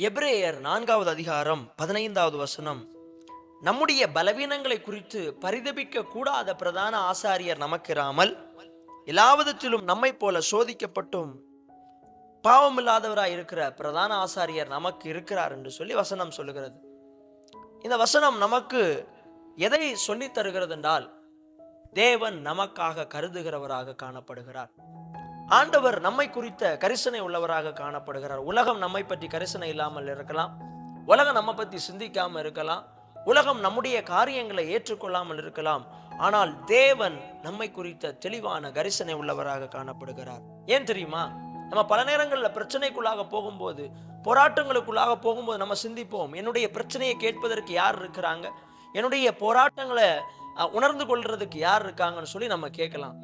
எப்ரேயர் நான்காவது அதிகாரம் பதினைந்தாவது வசனம். நம்முடைய பலவீனங்களை குறித்து பரிதபிக்க கூடாத பிரதான ஆசாரியர் நமக்கிராமல் எல்லாவிதத்திலும் நம்மைப் போல சோதிக்கப்பட்டும் பாவமில்லாதவராய் இருக்கிற பிரதான ஆசாரியர் நமக்கு இருக்கிறார் என்று சொல்லி வசனம் சொல்லுகிறது. இந்த வசனம் நமக்கு எதை சொல்லித் தருகிறது என்றால் தேவன் நமக்காக கருதுகிறவராக காணப்படுகிறார். ஆண்டவர் நம்மை குறித்த கரிசனை உள்ளவராக காணப்படுகிறார். உலகம் நம்மை பற்றி கரிசனை இல்லாமல் இருக்கலாம். உலகம் நம்ம பற்றி சிந்திக்காமல் இருக்கலாம். உலகம் நம்முடைய காரியங்களை ஏற்றுக்கொள்ளாமல் இருக்கலாம். ஆனால் தேவன் நம்மை குறித்த தெளிவான கரிசனை உள்ளவராக காணப்படுகிறார். ஏன் தெரியுமா? நம்ம பல நேரங்களில் பிரச்சனைக்குள்ளாக போகும்போது போராட்டங்களுக்குள்ளாக போகும்போது நம்ம சிந்திப்போம். என்னுடைய பிரச்சனையை கேட்பதற்கு யார் இருக்கிறாங்க? என்னுடைய போராட்டங்களை உணர்ந்து கொள்றதுக்கு யார் இருக்காங்கன்னு சொல்லி நம்ம கேட்கலாம்.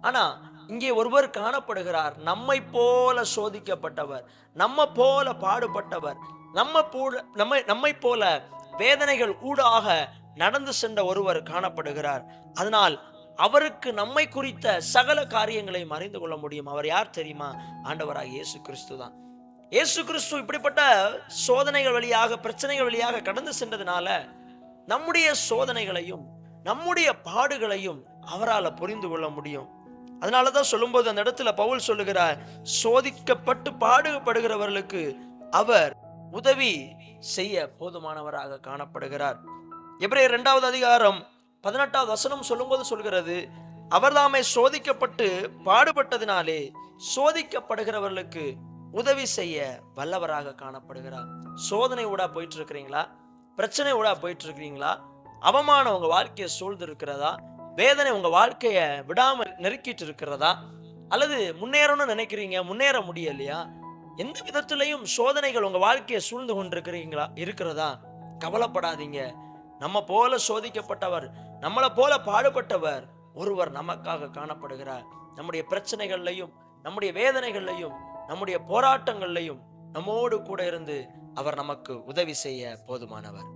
ஆனால் இங்கே ஒருவர் காணப்படுகிறார். நம்மை போல சோதிக்கப்பட்டவர். நம்ம போல பாடுபட்டவர். நம்ம போல நம்ம நம்மை போல வேதனைகள் ஊடாக நடந்து சென்ற ஒருவர் காணப்படுகிறார். அதனால் அவருக்கு நம்மை குறித்த சகல காரியங்களையும் அறிந்து கொள்ள முடியும். அவர் யார் தெரியுமா? ஆண்டவராக இயேசு கிறிஸ்து தான். இயேசு கிறிஸ்து இப்படிப்பட்ட சோதனைகள் வழியாக பிரச்சனைகள் வழியாக கடந்து சென்றதுனால நம்முடைய சோதனைகளையும் நம்முடைய பாடுகளையும் அவரால் புரிந்து கொள்ள முடியும். அதனால தான் சொல்லும்போது அந்த இடத்துல பவுல் சொல்லுகிறார் சோதிக்கப்பட்டு பாடுபடுகிறவர்களுக்கு அவர் உதவி செய்ய போதுமானவராக காணப்படுகிறார். எப்படி இரண்டாவது அதிகாரம் பதினெட்டாவது வசனம் சொல்லும்போது சொல்கிறது அவர்தாமே சோதிக்கப்பட்டு பாடுபட்டதினாலே சோதிக்கப்படுகிறவர்களுக்கு உதவி செய்ய வல்லவராக காணப்படுகிறார். சோதனை ஊடா போயிட்டு இருக்கிறீங்களா? பிரச்சனை ஊடா போயிட்டு இருக்கிறீங்களா? அவமானம் உங்க வாழ்க்கையை சூழ்ந்து இருக்கிறதா வேதனை உங்கள் வாழ்க்கையை விடாமல் நெருக்கிட்டு இருக்கிறதா அல்லது முன்னேறணும்னு நினைக்கிறீங்க? முன்னேற முடியலையா? எந்த விதத்துலையும் சோதனைகள் உங்கள் வாழ்க்கையை சூழ்ந்து கொண்டிருக்கிறீங்களா? இருக்கிறதா? கவலைப்படாதீங்க. நம்ம போல சோதிக்கப்பட்டவர் நம்மளை போல பாடுபட்டவர் ஒருவர் நமக்காக காணப்படுகிறார். நம்முடைய பிரச்சனைகள்லையும் நம்முடைய வேதனைகள்லையும் நம்முடைய போராட்டங்கள்லையும் நம்மோடு கூட இருந்து அவர் நமக்கு உதவி செய்ய போதுமானவர்.